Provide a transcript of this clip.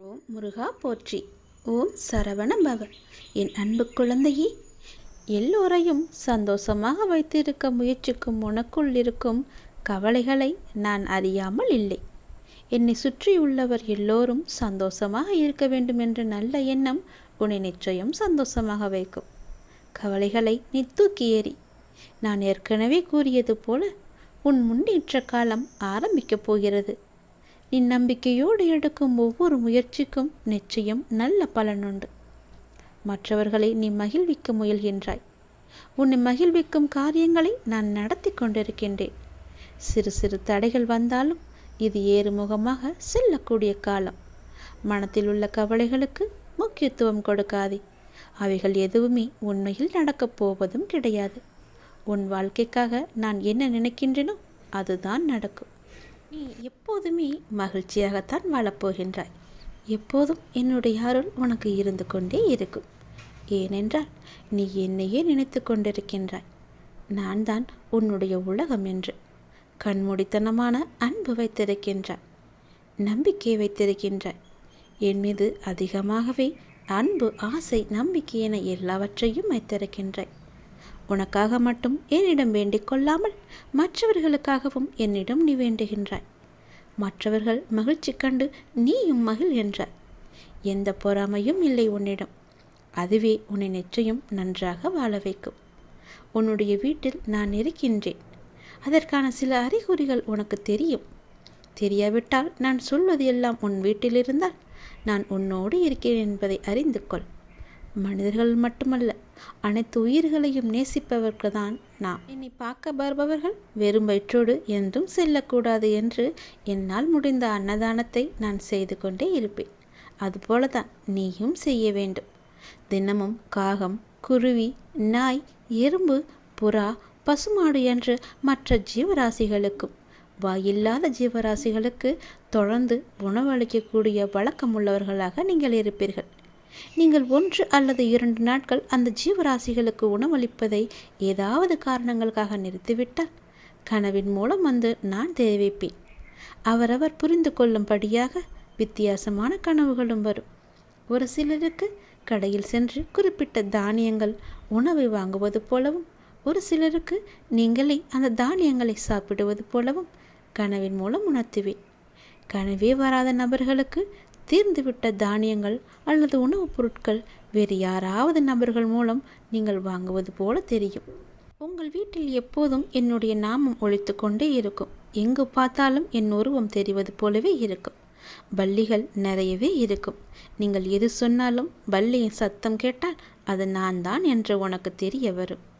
ஓம் முருகா போற்றி. ஓம் சரவண பவ என் அன்பு குழந்தையே எல்லோரையும் சந்தோஷமாக வைத்திருக்க முயற்சிக்கும் உனக்குள் இருக்கும் கவலைகளை நான் அறியாமல் இல்லை. என்னை சுற்றியுள்ளவர் எல்லோரும் சந்தோஷமாக இருக்க வேண்டும் என்ற நல்ல எண்ணம் உன்னை நிச்சயம் சந்தோஷமாக வைக்கும். கவலைகளை நீ தூக்கி ஏறி நான் ஏற்கனவே கூறியது போல உன் முன்னேற்ற காலம் ஆரம்பிக்கப் போகிறது. நீ நம்பிக்கையோடு எடுக்கும் ஒவ்வொரு முயற்சிக்கும் நிச்சயம் நல்ல பலனுண்டு மற்றவர்களை நீ மகிழ்விக்க முயல்கின்றாய். உன்னை மகிழ்விக்கும் காரியங்களை நான் நடத்தி கொண்டிருக்கின்றேன். சிறு சிறு தடைகள் வந்தாலும் இது ஏறுமுகமாக செல்லக்கூடிய காலம். மனத்தில் உள்ள கவலைகளுக்கு முக்கியத்துவம் கொடுக்காதே. அவைகள் எதுவுமே உண்மையில் நடக்கப் போவதும் கிடையாது. உன் வாழ்க்கைக்காக நான் என்ன நினைக்கின்றேனோ அதுதான் நடக்கும். நீ எப்போதுமே மகிழ்ச்சியாகத்தான் வாழப்போகின்றாய். எப்போதும் என்னுடைய அருள் உனக்கு இருந்து கொண்டே இருக்கும். ஏனென்றால் நீ என்னையே நினைத்து கொண்டிருக்கின்றாய். நான் தான் உன்னுடைய உலகம் என்று கண்மூடித்தனமான அன்பு வைத்திருக்கின்றாய். நம்பிக்கை வைத்திருக்கின்றாய். என் மீது அதிகமாகவே அன்பு ஆசை நம்பிக்கை என எல்லாவற்றையும் வைத்திருக்கின்றாய். உனக்காக மட்டும் என்னிடம் வேண்டிக் கொள்ளாமல் மற்றவர்களுக்காகவும் என்னிடம் நீ வேண்டுகின்றாய். மற்றவர்கள் மகிழ்ச்சி கண்டு நீயும் மகிழ் என்றாய் எந்த பொறாமையும் இல்லை உன்னிடம். அதுவே உன்னை நிச்சயம் நன்றாக வாழ வைக்கும். உன்னுடைய வீட்டில் நான் இருக்கின்றேன். அதற்கான சில அறிகுறிகள் உனக்கு தெரியும். தெரியாவிட்டால் நான் சொல்வது எல்லாம் உன் வீட்டில் இருந்தால் நான் உன்னோடு இருக்கிறேன் என்பதை அறிந்து கொள். மனிதர்கள் மட்டுமல்ல அனைத்து உயிர்களையும் நேசிப்பவர்கள் தான் நாம். என்னை பார்க்க வருபவர்கள் வெறும் வயிற்றோடு என்றும் செல்லக்கூடாது என்று என்னால் முடிந்த அன்னதானத்தை நான் செய்து கொண்டே இருப்பேன். அதுபோலதான் நீயும் செய்ய வேண்டும். தினமும் காகம் குருவி நாய் எறும்பு புறா பசுமாடு என்று மற்ற ஜீவராசிகளுக்கும் வாயில்லாத ஜீவராசிகளுக்கு தொடர்ந்து உணவளிக்கக்கூடிய வழக்கம் உள்ளவர்களாக நீங்கள் இருப்பீர்கள். நீங்கள் ஒன்று அல்லது இரண்டு நாட்கள் அந்த ஜீவராசிகளுக்கு உணவளிப்பதை ஏதாவது காரணங்களுக்காக நிறுத்திவிட்டால் கனவின் மூலம் வந்து நான் தெரிவிப்பேன் அவரவர் புரிந்து கொள்ளும்படியாக வித்தியாசமான கனவுகளும் வரும். ஒரு சிலருக்கு கடையில் சென்று குறிப்பிட்ட தானியங்கள் உணவை வாங்குவது போலவும் ஒரு சிலருக்கு நீங்களே அந்த தானியங்களை சாப்பிடுவது போலவும் கனவின் மூலம் உணர்த்துவேன். கனவே வராத நபர்களுக்கு தீர்ந்துவிட்ட தானியங்கள் அல்லது உணவுப் பொருட்கள் வேறு யாராவது நபர்கள் மூலம் நீங்கள் வாங்குவது போல தெரியும். உங்கள் வீட்டில் எப்போதும் என்னுடைய நாமம் ஒழித்து கொண்டே இருக்கும். எங்கு பார்த்தாலும் என் உருவம் தெரிவது போலவே இருக்கும். பள்ளிகள் நிறையவே இருக்கும். நீங்கள் எது சொன்னாலும் பள்ளியின் சத்தம் கேட்டால் அது நான் தான் என்று உனக்கு தெரிய வரும்.